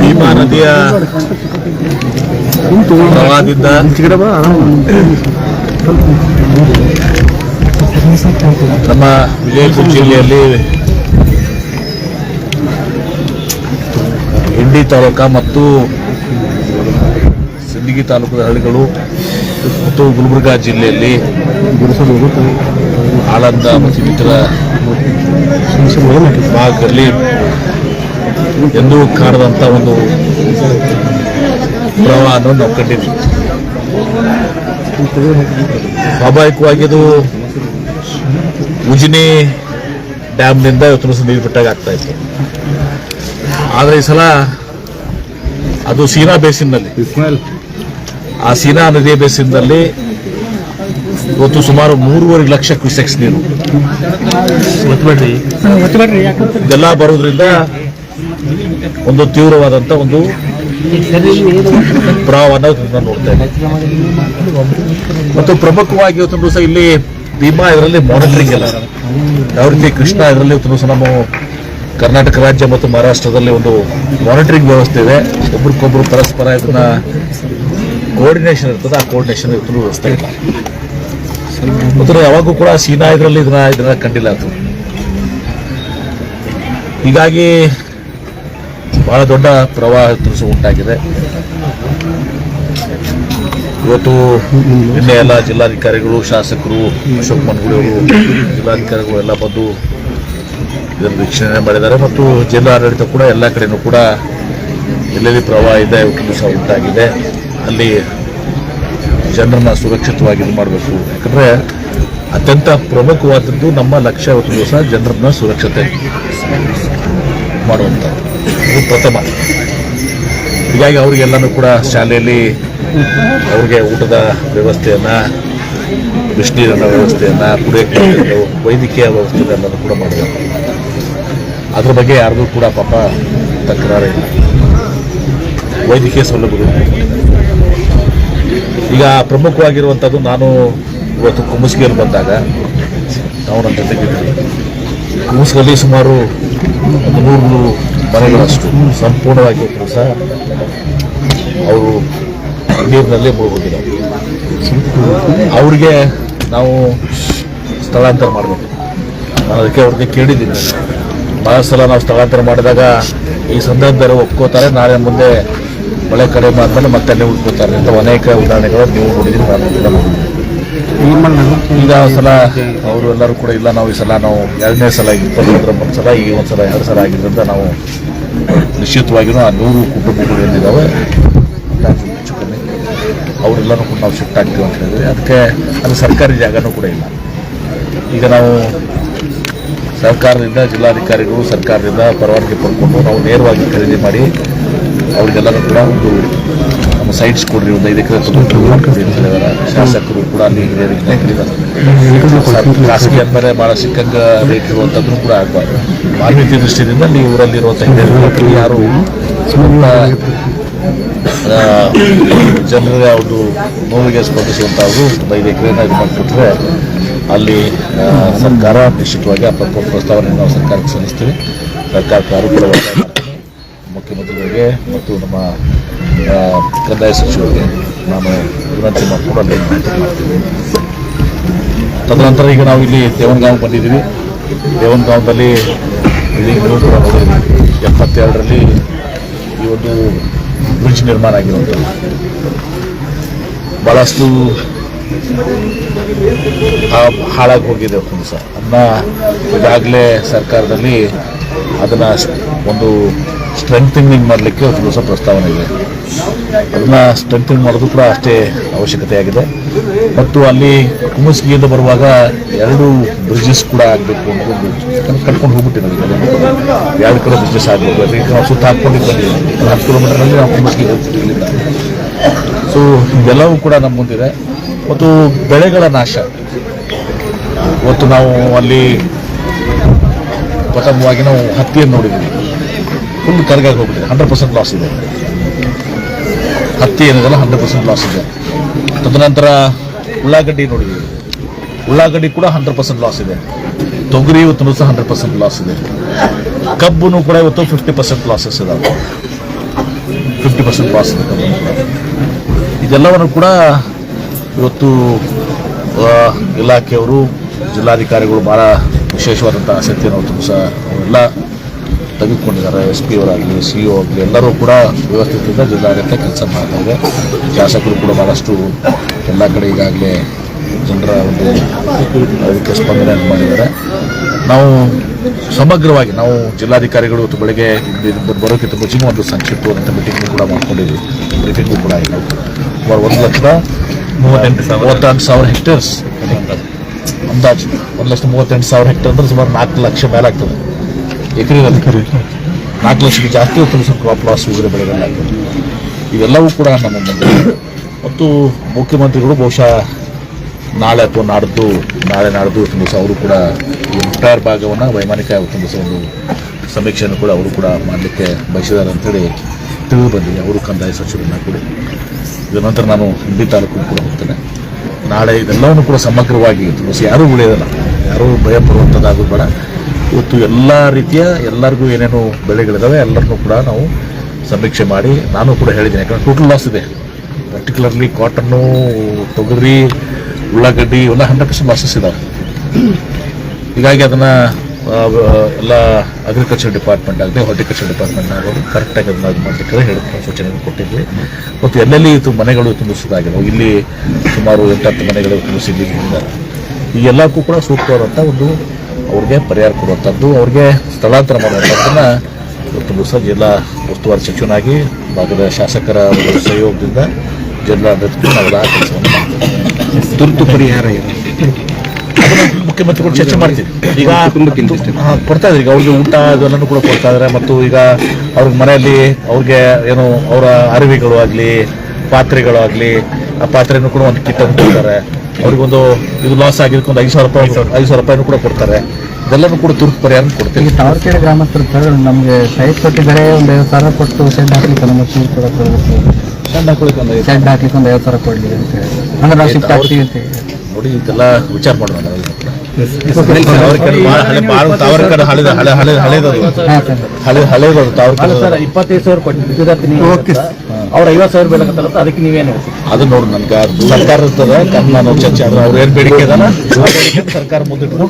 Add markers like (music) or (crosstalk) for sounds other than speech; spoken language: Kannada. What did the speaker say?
ಭೀಮಾ ನದಿಯ ಪ್ರವಾಹದಿಂದ ನಮ್ಮ ವಿಜಯಪುರ ಜಿಲ್ಲೆಯಲ್ಲಿ ಹಿಂಡಿ ತಾಲೂಕ ಮತ್ತು ಸಿಂದಗಿ ತಾಲೂಕದ ಹಳ್ಳಿಗಳು ಮತ್ತು ಗುಲ್ಬರ್ಗಾ ಜಿಲ್ಲೆಯಲ್ಲಿ ಆಳಂದ ಮತ್ತು ಇತರ ಭಾಗದಲ್ಲಿ ಎಂದೂ ಕಾಣದಂಥ ಒಂದು ಪ್ರವಾಹವನ್ನು ನಾವು ಕಂಡಿದ್ವಿ. ಸ್ವಾಭಾವಿಕವಾಗಿ ಅದು ಉಜಿನಿ ಡ್ಯಾಮ್ನಿಂದ ಇವತ್ತು ನೀರು ಬಿಟ್ಟಾಗ ಆಗ್ತಾ ಇತ್ತು. ಆದರೆ ಈ ಸಲ ಅದು ಸೀನಾ ಬೇಸಿನ್ನಲ್ಲಿ ಆ ಸೀನಾ ನದಿಯ ಬೇಸಿನಲ್ಲಿ ಇವತ್ತು ಸುಮಾರು ಮೂರುವರೆ ಲಕ್ಷ ಕ್ಯೂಸೆಕ್ಸ್ ನೀರು. ಇದೆಲ್ಲ ಬರೋದ್ರಿಂದ ಒಂದು ತೀವ್ರವಾದಂತ ಒಂದು ಪ್ರವಾಹವನ್ನು ನೋಡ್ತೇನೆ ನೋಡ್ತಾ ಮತ್ತು ಪ್ರಮುಖವಾಗಿ ಇವತ್ತು ದಿವಸ ಇಲ್ಲಿ ಭೀಮಾ ಇದರಲ್ಲಿ ಮಾನಿಟರಿಂಗ್ ಎಲ್ಲ. ಯಾವ ರೀತಿ ಕೃಷ್ಣ ಇದರಲ್ಲಿ ಇವತ್ತು ದಿವಸ ನಮ್ಮ ಕರ್ನಾಟಕ ರಾಜ್ಯ ಮತ್ತು ಮಹಾರಾಷ್ಟ್ರದಲ್ಲಿ ಒಂದು ಮಾನಿಟರಿಂಗ್ ವ್ಯವಸ್ಥೆ ಇದೆ. ಒಬ್ರಿಗೊಬ್ರು ಪರಸ್ಪರ ಇದನ್ನ ಕೋಆರ್ಡಿನೇಷನ್ ಇರ್ತದೆ, ಆ ಕೋಆರ್ಡಿನೇಷನ್ ಇವತ್ತು ವ್ಯವಸ್ಥೆ ಇಲ್ಲ. ಮತ್ತು ಯಾವಾಗೂ ಕೂಡ ಸೀನಾ ಇದರಲ್ಲಿ ಇದನ್ನ ಇದನ್ನ ಕಂಡಿಲ್ಲ ಅದು. ಹೀಗಾಗಿ ಬಹಳ ದೊಡ್ಡ ಪ್ರವಾಹ ತುಸು ಉಂಟಾಗಿದೆ. ಇವತ್ತು ನಿನ್ನೆ ಎಲ್ಲ ಜಿಲ್ಲಾಧಿಕಾರಿಗಳು, ಶಾಸಕರು, ಅಶೋಕ್ ಮನ್ಗುಳಿಯವರು ಜಿಲ್ಲಾಧಿಕಾರಿಗಳು ಎಲ್ಲ ಬಂದು ಇದನ್ನು ವೀಕ್ಷಣೆ ಮಾಡಿದ್ದಾರೆ. ಮತ್ತು ಜಿಲ್ಲಾಡಳಿತ ಕೂಡ ಎಲ್ಲ ಕಡೆಯೂ ಕೂಡ ಎಲ್ಲೆಲ್ಲಿ ಪ್ರವಾಹ ಇದೆ ಉಂಟಾಗಿದೆ. ಅಲ್ಲಿ ಜನರನ್ನ ಸುರಕ್ಷಿತವಾಗಿ ಇದು ಮಾಡಬೇಕು. ಯಾಕಂದರೆ ಅತ್ಯಂತ ಪ್ರಮುಖವಾದದ್ದು ನಮ್ಮ ಲಕ್ಷ್ಯ ಇವತ್ತು ದಿವಸ ಜನರನ್ನ ಸುರಕ್ಷತೆ ಮಾಡುವಂಥದ್ದು. ಇದು ಪ್ರಥಮ. ಹೀಗಾಗಿ ಅವರಿಗೆಲ್ಲನೂ ಕೂಡ ಶಾಲೆಯಲ್ಲಿ ಅವ್ರಿಗೆ ಊಟದ ವ್ಯವಸ್ಥೆಯನ್ನು, ಬಿಸಿನೀರಿನ ವ್ಯವಸ್ಥೆಯನ್ನು, ಕುಡಿಯೋಕ್ಕೆ (coughs) ವೈದ್ಯಕೀಯ ವ್ಯವಸ್ಥೆಗಳನ್ನು ಕೂಡ ಮಾಡಬೇಕು. ಅದ್ರ ಬಗ್ಗೆ ಯಾರಿಗೂ ಕೂಡ ಪಾಪ ತಕರಾರಿಲ್ಲ. ವೈದ್ಯಕೀಯ ಸೌಲಭ್ಯಗಳು. ಈಗ ಪ್ರಮುಖವಾಗಿರುವಂಥದ್ದು ನಾನು ಇವತ್ತು ಕುಮಸ್ಗಿಯಲ್ಲಿ ಬಂದಾಗ ನಾವು ನನ್ನ ಜೊತೆಗಿದ್ವಿ ಸುಮಾರು ಒಂದು ನೂರು ಮನೆಗಳಷ್ಟು ಸಂಪೂರ್ಣವಾಗಿ ಸಹ ಅವರು ನೀರಿನಲ್ಲೇ ಮುಳುಗೋಗಿದ್ದಾರೆ ಅವ್ರಿಗೆ ನಾವು ಸ್ಥಳಾಂತರ ಮಾಡಬೇಕು. ನಾನು ಅದಕ್ಕೆ ಅವ್ರಿಗೆ ಕೇಳಿದ್ದೀನಿ. ಭಾಳ ಸಲ ನಾವು ಸ್ಥಳಾಂತರ ಮಾಡಿದಾಗ ಈ ಸಂದರ್ಭದಲ್ಲಿ ಒಪ್ಕೋತಾರೆ. ನಾಳೆ ಮುಂದೆ ಮಳೆ ಕಡಿಮೆ ಆದ್ಮೇಲೆ ಮತ್ತೆ ಅಲ್ಲಿ ಉಳ್ಕೋತಾರೆ ಅಂತ ಅನೇಕ ಉದಾಹರಣೆಗಳು ನೀವು ನೋಡಿದ್ರೆ ನಾನು ಈಗ ಸಲ ಅವರು ಎಲ್ಲರೂ ಕೂಡ, ಇಲ್ಲ, ನಾವು ಈ ಸಲ ನಾವು ಎರಡನೇ ಸಲ ಇಪ್ಪತ್ತೊಂದರ ಒಂದು ಸಲ, ಈ ಒಂದು ಸಲ, ಎರಡು ಸಲ ಆಗಿದ್ದರಿಂದ ನಾವು ನಿಶ್ಚಿತವಾಗಿಯೂ ಆ ನೂರು ಕುಟುಂಬಗಳು ಏನಿದ್ದಾವೆ ಅವರೆಲ್ಲರೂ ಕೂಡ ನಾವು ಶಿಫ್ಟ್ ಆಗ್ತೀವಿ ಅಂತ ಹೇಳಿದ್ರೆ, ಅದಕ್ಕೆ ಅಲ್ಲಿ ಸರ್ಕಾರಿ ಜಾಗನೂ ಕೂಡ ಇಲ್ಲ. ಈಗ ನಾವು ಸರ್ಕಾರದಿಂದ ಜಿಲ್ಲಾಧಿಕಾರಿಗಳು ಸರ್ಕಾರದಿಂದ ಪರವಾನಗಿ ಪಡ್ಕೊಂಡು ನಾವು ನೇರವಾಗಿ ಖರೀದಿ ಮಾಡಿ ಅವ್ರಿಗೆಲ್ಲರೂ ಕೂಡ ಒಂದು ನಮ್ಮ ಸೈಟ್ಸ್ ಕೊಡ್ರಿ, ಒಂದು ಐದು ಎಕರೆ ಹೇಳಿದಾರೆ ಶಾಸಕರು ಕೂಡ ಅಲ್ಲಿ ಖಾಸಗಿ ಅಂದಮೇಲೆ ಭಾಳ ಸಿಕ್ಕಂಗ ರೇಟ್ ಇರುವಂಥದ್ದು ಕೂಡ ಆಗಬಾರ್ದು. ಮಾನ್ಯತೆ ದೃಷ್ಟಿಯಿಂದ ಅಲ್ಲಿ ಊರಲ್ಲಿರುವಂಥ ಹಿರಿಯರು ಯಾರು ಜನರ ಒಂದು ನೋವಿಗೆ ಸ್ಪಂದಿಸುವಂಥವ್ರು ಒಂದು ಐದು ಎಕರೆನ ಇದು ಮಾಡಿಕೊಟ್ರೆ ಅಲ್ಲಿ ಸರ್ಕಾರ ನಿಶ್ಚಿತವಾಗಿ ಆ ಪ್ರಸ್ತಾವನೆಯನ್ನು ಪ್ರಸ್ತಾವನೆ ನಾವು ಸರ್ಕಾರಕ್ಕೆ ಸಲ್ಲಿಸ್ತೀವಿ. ಸರ್ಕಾರಕ್ಕೆ ಮಾಡ್ತೀನಿ. ಮುಖ್ಯಮಂತ್ರಿಗಳಿಗೆ ಮತ್ತು ನಮ್ಮ ಕಂದಾಯ ಸಚಿವರಿಗೆ ನಾನು ವಿನಂತಿ ಮಾಡಿಕೊಂಡು ಅಲ್ಲಿ ತದನಂತರ ಈಗ ನಾವು ಇಲ್ಲಿ ದೇವನಗಾಂವ್ ಬಂದಿದ್ದೀವಿ. ದೇವನಗಾಂವದಲ್ಲಿ ಇಲ್ಲಿ ಕೂಡ ಎಪ್ಪತ್ತೆರಡರಲ್ಲಿ ಈ ಒಂದು ಬ್ರಿಡ್ಜ್ ನಿರ್ಮಾಣ ಆಗಿರುವಂಥದ್ದು. ಭಾಳಷ್ಟು ಹಾಳಾಗಿ ಹೋಗಿದೆ ಒಂದು ಸಹ ಅದನ್ನ ಈಗಾಗಲೇ ಸರ್ಕಾರದಲ್ಲಿ ಅದನ್ನು ಒಂದು ಸ್ಟ್ರೆಂಥನಿಂಗ್ ಮಾಡಲಿಕ್ಕೆ ಒಂದು ದಿವಸ ಪ್ರಸ್ತಾವನೆ ಇದೆ. ಅದನ್ನ ಸ್ಟ್ರೆಂಥನಿಂಗ್ ಮಾಡೋದು ಕೂಡ ಅಷ್ಟೇ ಅವಶ್ಯಕತೆ ಆಗಿದೆ. ಮತ್ತು ಅಲ್ಲಿ ಕುಮಸ್ಗಿಯಿಂದ ಬರುವಾಗ ಎರಡು ಬ್ರಿಡ್ಜಸ್ ಕೂಡ ಆಗಬೇಕು ಅನ್ನೋದು ಕಟ್ಕೊಂಡು ಹೋಗ್ಬಿಟ್ಟಿದ್ದೀವಿ ಎರಡು ಕಡೆ ಬ್ರಿಡ್ಜಸ್ ಆಗಬೇಕು. ಅದಕ್ಕೆ ನಾವು ಸುತ್ತ ಹಾಕ್ಕೊಂಡು ಬಂದಿದ್ದೀವಿ ಹತ್ತು ಕಿಲೋಮೀಟರ್ನಲ್ಲಿ ನಾವು ಕುಮಸ್ಗಿಗೆ ಹೋಗ್ತೀವಿ ಸೊ ಇದೆಲ್ಲವೂ ಕೂಡ ನಮ್ಮ ಮುಂದಿದೆ. ಮತ್ತು ಬೆಳೆಗಳ ನಾಶ. ಇವತ್ತು ನಾವು ಅಲ್ಲಿ ಪ್ರಥಮವಾಗಿ ನಾವು ಹತ್ತಿಯನ್ನು ನೋಡಿದ್ದೀವಿ ಫುಲ್ ಕರ್ಗಾಗಿ ಹೋಗ್ಬಿಟ್ಟಿದೆ. ಹಂಡ್ರೆಡ್ ಪರ್ಸೆಂಟ್ ಲಾಸ್ ಇದೆ. ಹತ್ತಿ ಏನಿದೆಲ್ಲ ಹಂಡ್ರೆಡ್ ಪರ್ಸೆಂಟ್ ಲಾಸ್ ಇದೆ. ತದನಂತರ ಉಳ್ಳಾಗಡ್ಡಿ ನೋಡಿದ್ದೀವಿ ಉಳ್ಳಾಗಡ್ಡಿ ಕೂಡ ಹಂಡ್ರೆಡ್ ಪರ್ಸೆಂಟ್ ಲಾಸ್ ಇದೆ. ತೊಗರಿ ಇವತ್ತು ಸಹ ಹಂಡ್ರೆಡ್ ಪರ್ಸೆಂಟ್ ಲಾಸ್ ಇದೆ. ಕಬ್ಬು ಕೂಡ ಇವತ್ತು ಫಿಫ್ಟಿ ಪರ್ಸೆಂಟ್ ಲಾಸಸ್ ಇದಾವೆ. ಫಿಫ್ಟಿ ಪರ್ಸೆಂಟ್ ಲಾಸ್ ಇದೆ. ಇದೆಲ್ಲವನ್ನು ಕೂಡ ಇವತ್ತು ಇಲಾಖೆಯವರು, ಜಿಲ್ಲಾಧಿಕಾರಿಗಳು ಭಾಳ ವಿಶೇಷವಾದಂಥ ಆಸಕ್ತಿಯನ್ನು ಸಹ ಅವೆಲ್ಲ ತೆಗೆದುಕೊಂಡಿದ್ದಾರೆ. ಎಸ್ ಪಿ ಅವರಾಗಲಿ ಸಿ ಇ ಆಗಲಿ ಎಲ್ಲರೂ ಕೂಡ ವ್ಯವಸ್ಥಿತದಿಂದ ಜಿಲ್ಲಾಡಳಿತ ಕೆಲಸ ಮಾಡ್ತಾ ಇದೆ. ಶಾಸಕರು ಕೂಡ ಭಾಳಷ್ಟು ಎಲ್ಲ ಕಡೆ ಈಗಾಗಲೇ ಜನರ ಒಂದು ಅದಕ್ಕೆ ಸ್ಪಂದನೆಯನ್ನು ಮಾಡಿದ್ದಾರೆ. ನಾವು ಸಮಗ್ರವಾಗಿ ನಾವು ಜಿಲ್ಲಾಧಿಕಾರಿಗಳು ಇವತ್ತು ಬೆಳಗ್ಗೆ ಬರೋಕ್ಕೆ ಬರೋಕ್ಕಿಂತ ಮುಂಚೆನೂ ಒಂದು ಸಂಕ್ಷಿಪ್ತವಾದಂಥ ಮೀಟಿಂಗ್ ಕೂಡ ಮಾಡ್ಕೊಂಡಿದ್ವಿ. ಬ್ರೀಫಿಂಗು ಕೂಡ ಆಯಿತು. ಸುಮಾರು ಒಂದು ಲಕ್ಷದ ಮೂವತ್ತೆಂಟು ಸಾವಿರ. ಮೂವತ್ತೆಂಟು ಸಾವಿರ ಹೆಕ್ಟೇರ್ಸ್ ಅಂದಾಜು. ಒಂದು ಲಕ್ಷದ ಮೂವತ್ತೆಂಟು ಸಾವಿರ ಹೆಕ್ಟೇರ್ ಅಂದರೆ ಸುಮಾರು ನಾಲ್ಕು ಲಕ್ಷ ಮೇಲೆ ಆಗ್ತದೆ ಅಧಿಕಾರಿ ನಾಲ್ಕು ಲಕ್ಷಕ್ಕೆ ಜಾಸ್ತಿ ಹೊತ್ತು ಕ್ರಾಪ್ ಲಾಸ್ ಉಗುರೆ ಬೆಳೆಗಳಾಗ್ತದೆ ಇವೆಲ್ಲವೂ ಕೂಡ ನಮ್ಮ ಮುಂದೆ. ಮತ್ತು ಮುಖ್ಯಮಂತ್ರಿಗಳು ಬಹುಶಃ ನಾಳೆ ಅಥವಾ ನಾಡ್ದು, ನಾಳೆ ನಾಡ್ದು ದಿವಸ ಅವರು ಕೂಡ ಎಂಟೈರ್ ಭಾಗವನ್ನು ವೈಮಾನಿಕ ದಿವಸ ಒಂದು ಸಮೀಕ್ಷೆಯನ್ನು ಕೂಡ ಅವರು ಕೂಡ ಮಾಡಲಿಕ್ಕೆ ಬಯಸಿದ್ದಾರೆ ಅಂತೇಳಿ ತಿಳಿದು ಬಂದಿದೆ. ಅವರು ಕಂದಾಯ ಸಚಿವರನ್ನ ಕೂಡ. ಇದರ ನಂತರ ನಾನು ಹಿಂಡಿ ತಾಲೂಕು ಕೂಡ ಹೋಗ್ತೇನೆ. ನಾಳೆ ಇದೆಲ್ಲವನ್ನು ಕೂಡ ಸಮಗ್ರವಾಗಿ ದಿವಸ ಯಾರೂ ಉಳಿಯೋದಲ್ಲ. ಯಾರೂ ಭಯ ಪಡುವಂಥದ್ದಾಗೋದು ಬೇಡ. ಇವತ್ತು ಎಲ್ಲ ರೀತಿಯ ಎಲ್ಲರಿಗೂ ಏನೇನು ಬೆಳೆಗಳಿದ್ದಾವೆ ಎಲ್ಲರನ್ನೂ ಕೂಡ ನಾವು ಸಮೀಕ್ಷೆ ಮಾಡಿ ನಾನು ಕೂಡ ಹೇಳಿದ್ದೀನಿ. ಯಾಕಂದರೆ ಟೋಟಲ್ ಲಾಸ್ ಇದೆ. ಪರ್ಟಿಕ್ಯುಲರ್ಲಿ ಕಾಟನ್ನು ತೊಗರಿ, ಉಳ್ಳಾಗಡ್ಡಿ, ಇವೆಲ್ಲ ಹಂಡ್ರೆಡ್ ಪರ್ಸೆಂಟ್ ಲಾಸಸ್ ಇದ್ದಾವೆ ಹೀಗಾಗಿ ಅದನ್ನು ಎಲ್ಲ ಅಗ್ರಿಕಲ್ಚರ್ ಡಿಪಾರ್ಟ್ಮೆಂಟ್ ಆಗಲಿ ಹಾರ್ಟಿಕಲ್ಚರ್ ಡಿಪಾರ್ಟ್ಮೆಂಟ್ ಆಗೋದು ಕರೆಕ್ಟಾಗಿ ಅದನ್ನ ಇದು ಮಾಡಲಿಕ್ಕೆ ಹೇಳಿ ಸೂಚನೆ ಕೊಟ್ಟಿದ್ವಿ. ಮತ್ತು ಎಲ್ಲೆಲ್ಲಿ ಇದು ಮನೆಗಳು ತುಂಬಿಸೋದಾಗಿದೆ ಇಲ್ಲಿ ಸುಮಾರು ಎಂಟತ್ತು ಮನೆಗಳು ತುಂಬಿಸಿದ್ದೀವಿ. ಈ ಎಲ್ಲಕ್ಕೂ ಕೂಡ ಸೂಕ್ತವಾದಂಥ ಒಂದು ಅವ್ರಿಗೆ ಪರಿಹಾರ ಕೊಡುವಂಥದ್ದು ಅವ್ರಿಗೆ ಸ್ಥಳಾಂತರ ಮಾಡುವಂಥದ್ದನ್ನು ಇವತ್ತು ದಿವಸ ಜಿಲ್ಲಾ ಉಸ್ತುವಾರಿ ಸಚಿವನಾಗಿ ಭಾಗದ ಶಾಸಕರ ಸಹಯೋಗದಿಂದ ಜಿಲ್ಲಾಡಳಿತಕ್ಕೆ ನಾವೆಲ್ಲ ಕೆಲಸವನ್ನು ಮಾಡ್ತೇವೆ. ತುರ್ತು ಪರಿಹಾರ ಇದೆ. ಮುಖ್ಯಮಂತ್ರಿಗಳು ಚರ್ಚೆ ಮಾಡ್ತೀವಿ. ಈಗ ಕೊಡ್ತಾ ಇದ್ದಾರೆ. ಈಗ ಅವ್ರಿಗೆ ಊಟ ಅದೆಲ್ಲನೂ ಕೂಡ ಕೊಡ್ತಾ ಇದ್ದಾರೆ. ಮತ್ತು ಈಗ ಅವ್ರ ಮನೆಯಲ್ಲಿ ಅವ್ರಿಗೆ ಏನು ಅವರ ಅರಿವಿಗಳು ಆಗಲಿ ಪಾತ್ರೆಗಳು ಆಗಲಿ ಆ ಪಾತ್ರೆನೂ ಕೂಡ ಒಂದು ಕಿಟ್ಟನ್ನು ಕೊಡ್ತಾರೆ ಅವ್ರಿಗೊಂದು ಇದು ಲಾಸ್ ಆಗಿರ್ಕೊಂಡು ಐದು ಸಾವಿರ ರೂಪಾಯಿ ಐದು ಸಾವಿರ ರೂಪಾಯಿನೂ ಕೂಡ ಕೊಡ್ತಾರೆ ಇದೆಲ್ಲನೂ ಕೂಡ ತುರ್ತು ಪರಿಹಾರ ಕೊಡ್ತೀವಿ ಈಗ ತಾವರ್ಕೆರೆ ಗ್ರಾಮಸ್ಥರು ಸರ್ ನಮಗೆ ಸೈಟ್ ಕೊಟ್ಟಿದ್ದಾರೆ ಒಂದು ಐವತ್ತು ಸಾವಿರ ಕೊಟ್ಟು ಶೆಡ್ ಹಾಕ್ಲಿಕ್ಕೆ ನಮ್ಮ ಚೂರು ಕೂಡ ಸಣ್ಣ ಹಾಕ್ಲಿಕ್ಕೆ ಒಂದು ಹಾಕ್ಲಿಕ್ಕೆ ಒಂದು ಐವತ್ತು ಸಾವಿರ ಕೊಡಲಿ ಅಂತ ಹೇಳಿ ಅಂದ್ರೆ ನಾವು ಶಿಫ್ಟ್ ಆಗ್ತೀವಿ ಅಂತ ಹೇಳಿ ನೋಡಿ ಇದೆಲ್ಲ ವಿಚಾರ ಮಾಡೋಣ ಹಳೆದದು ಹಳೆ ಹಳೆದದು ತಾವರೆಕೆರೆ ಇಪ್ಪತ್ತೈದು ಸಾವಿರ ಕೊಟ್ಟಿದ್ದಕ್ಕೆ ನೀವು ಅವ್ರ ಐವತ್ತು ಸಾವಿರ ಬೇಲಕತ್ತಲ್ಲ ಅದಕ್ಕೆ ನೀವೇನು ಅದು ನೋಡು ನನ್ಗೆ ಸರ್ಕಾರ ಇರ್ತದ ನಾನು ಚರ್ಚೆ ಆದ್ರೆ ಅವ್ರು ಏನ್ ಬೇಡಿಕೆ ಅದನ್ನ ಸರ್ಕಾರ ಮುಂದಿಟ್ಕೊಂಡು.